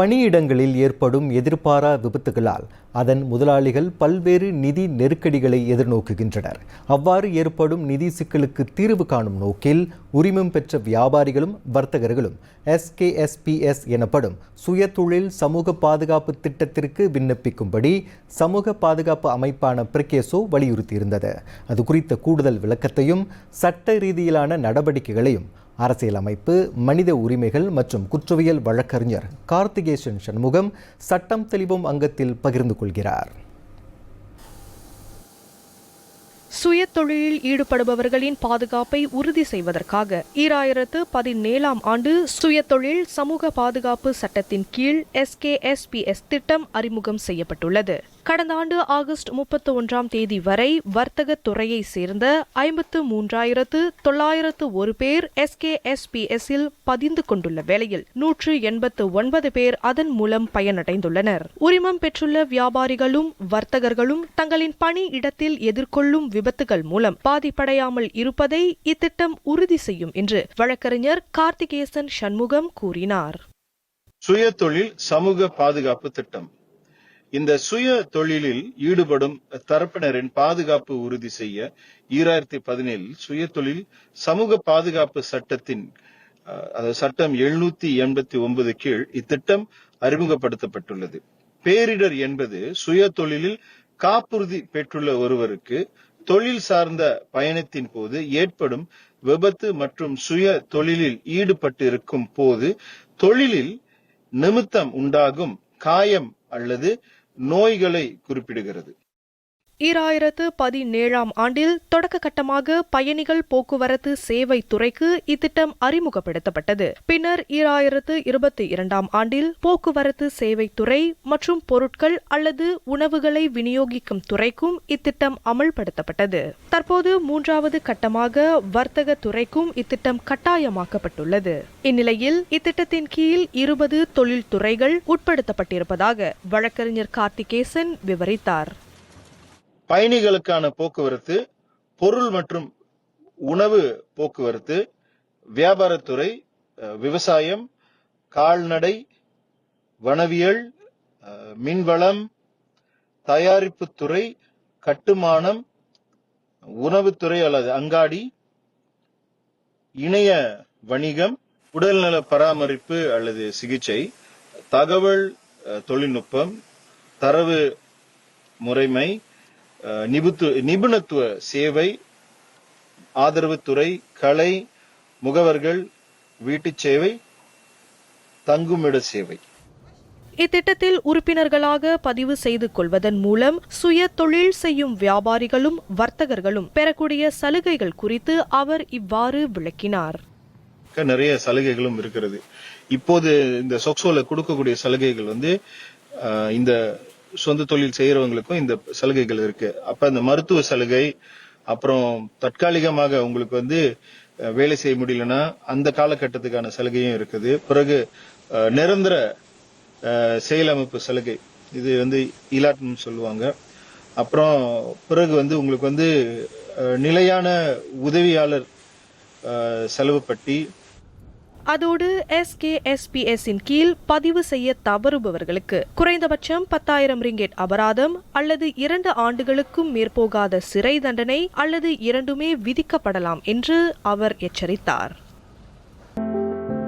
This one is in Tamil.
பணியிடங்களில் ஏற்படும் எதிர்பாரா விபத்துகளால் அதன் முதலாளிகள் பல்வேறு நிதி நெருக்கடிகளை எதிர்நோக்குகின்றனர். அவ்வாறு ஏற்படும் நிதி சிக்கலுக்கு தீர்வு காணும் நோக்கில் உரிமம் பெற்ற வியாபாரிகளும் வர்த்தகர்களும் எஸ்கேஎஸ்பிஎஸ் எனப்படும் சுயதொழில் சமூக பாதுகாப்பு திட்டத்திற்கு விண்ணப்பிக்கும்படி சமூக பாதுகாப்பு அமைப்பான பிரகேசோ வலியுறுத்தியிருந்தது. அது குறித்த கூடுதல் விளக்கத்தையும் சட்ட ரீதியிலான நடவடிக்கைகளையும் அரசியலமைப்பு மனித உரிமைகள் மற்றும் குற்றவியல் வழக்கறிஞர் கார்த்திகேசன் சண்முகம் சட்டம் தெளிவும் அங்கத்தில் பகிர்ந்து கொள்கிறார். சுய தொழிலில் ஈடுபடுபவர்களின் பாதுகாப்பை உறுதி செய்வதற்காக ஈராயிரத்து பதினேழாம் ஆண்டு சுய தொழில் சமூக பாதுகாப்பு சட்டத்தின் கீழ் எஸ்கேஎஸ்பிஎஸ் திட்டம் அறிமுகம் செய்யப்பட்டுள்ளது. கடந்த ஆண்டு ஆகஸ்ட் முப்பத்தி ஒன்றாம் தேதி வரை வர்த்தக துறையை சேர்ந்த ஐம்பத்து மூன்றாயிரத்து தொள்ளாயிரத்து ஒரு பேர் எஸ்கேஎஸ்பிஎஸ்இல் பதிந்து கொண்டுள்ள வேளையில் நூற்று எண்பத்து ஒன்பது பேர் அதன் மூலம் பயனடைந்துள்ளனர். உரிமம் பெற்றுள்ள வியாபாரிகளும் வர்த்தகர்களும் தங்களின் பணி இடத்தில் எதிர்கொள்ளும் விபத்துகள் மூலம் பாதிப்படையாமல் இருப்பதை இத்திட்டம் உறுதி செய்யும் என்று வழக்கறிஞர் கார்த்திகேசன் சண்முகம் கூறினார். சுய தொழில் சமூக பாதுகாப்பு திட்டம். இந்த சுய தொழிலில் ஈடுபடும் தரப்பினரின் பாதுகாப்பு உறுதி செய்ய ஈராயிரத்தி பதினேழில் சுய தொழில் சமூக பாதுகாப்பு சட்டத்தின் அதாவது சட்டம் எழுநூத்தி எண்பத்தி ஒன்பது கீழ் இத்திட்டம் அறிமுகப்படுத்தப்பட்டுள்ளது. பேரிடர் என்பது சுய தொழிலில் காப்புறுதி பெற்றுள்ள ஒருவருக்கு தொழில் சார்ந்த பயணத்தின் போது ஏற்படும் விபத்து மற்றும் சுய தொழிலில் ஈடுபட்டு இருக்கும் போது தொழிலில் நிமித்தம் உண்டாகும் காயம் அல்லது நோய்களை குறிப்பிடுகிறது. ஈராயிரத்து பதினேழாம் ஆண்டில் தொடக்க கட்டமாக பயணிகள் போக்குவரத்து சேவை துறைக்கு இத்திட்டம் அறிமுகப்படுத்தப்பட்டது. பின்னர் ஈராயிரத்து இருபத்தி இரண்டாம் ஆண்டில் போக்குவரத்து சேவை துறை மற்றும் பொருட்கள் அல்லது உணவுகளை விநியோகிக்கும் துறைக்கும் இத்திட்டம் அமல்படுத்தப்பட்டது. தற்போது மூன்றாவது கட்டமாக வர்த்தக துறைக்கும் இத்திட்டம் கட்டாயமாக்கப்பட்டுள்ளது. இந்நிலையில் இத்திட்டத்தின் கீழ் இருபது தொழில்துறைகள் உட்படுத்தப்பட்டிருப்பதாக வழக்கறிஞர் கார்த்திகேசன் விவரித்தார். பயணிகளுக்கான போக்குவரத்து பொருள் மற்றும் உணவு போக்குவரத்து வியாபாரத்துறை விவசாயம் கால்நடை வனவியல் மின்வளம் தயாரிப்புத்துறை கட்டுமானம் உணவுத்துறை அல்லது அங்காடி இணைய வணிகம் உடல்நல பராமரிப்பு அல்லது சிகிச்சை தகவல் தொழில்நுட்பம் தரவு முறைமை நிபுத்து நிபுணத்துவ சேவை ஆதரவுத்துறை கலை முகவர்கள் வீட்டுச் சேவை தங்குமிட சேவை. இத்திட்டத்தில் உறுப்பினர்களாக பதிவு செய்து கொள்வதன் மூலம் சுய தொழில் செய்யும் வியாபாரிகளும் வர்த்தகர்களும் பெறக்கூடிய சலுகைகள் குறித்து அவர் இவ்வாறு விளக்கினார். நிறைய சலுகைகளும் இருக்கிறது. இப்போது இந்த சொக்சோல கொடுக்கக்கூடிய சலுகைகள் வந்து இந்த சொந்த தொழில் செய்யறவங்களுக்கும் இந்த சலுகைகள் இருக்கு. அப்ப இந்த மருத்துவ சலுகை அப்புறம் தற்காலிகமாக உங்களுக்கு வந்து வேலை செய்ய முடியலன்னா அந்த காலகட்டத்துக்கான சலுகையும் இருக்குது. பிறகு நிரந்தர செயலமைப்பு சலுகை இது வந்து இலாட்னு சொல்லுவாங்க. அப்புறம் பிறகு வந்து உங்களுக்கு வந்து நிலையான உதவியாளர் செலவு பட்டி அதோடு எஸ்கேஎஸ்பிஎஸ்ஸின் கீழ் பதிவு செய்ய தவறுபவர்களுக்கு குறைந்தபட்சம் பத்தாயிரம் ரிங்கெட் அபராதம் அல்லது இரண்டு ஆண்டுகளுக்கும் மேற்போகாத சிறை தண்டனை அல்லது இரண்டுமே விதிக்கப்படலாம் என்று அவர் எச்சரித்தார்.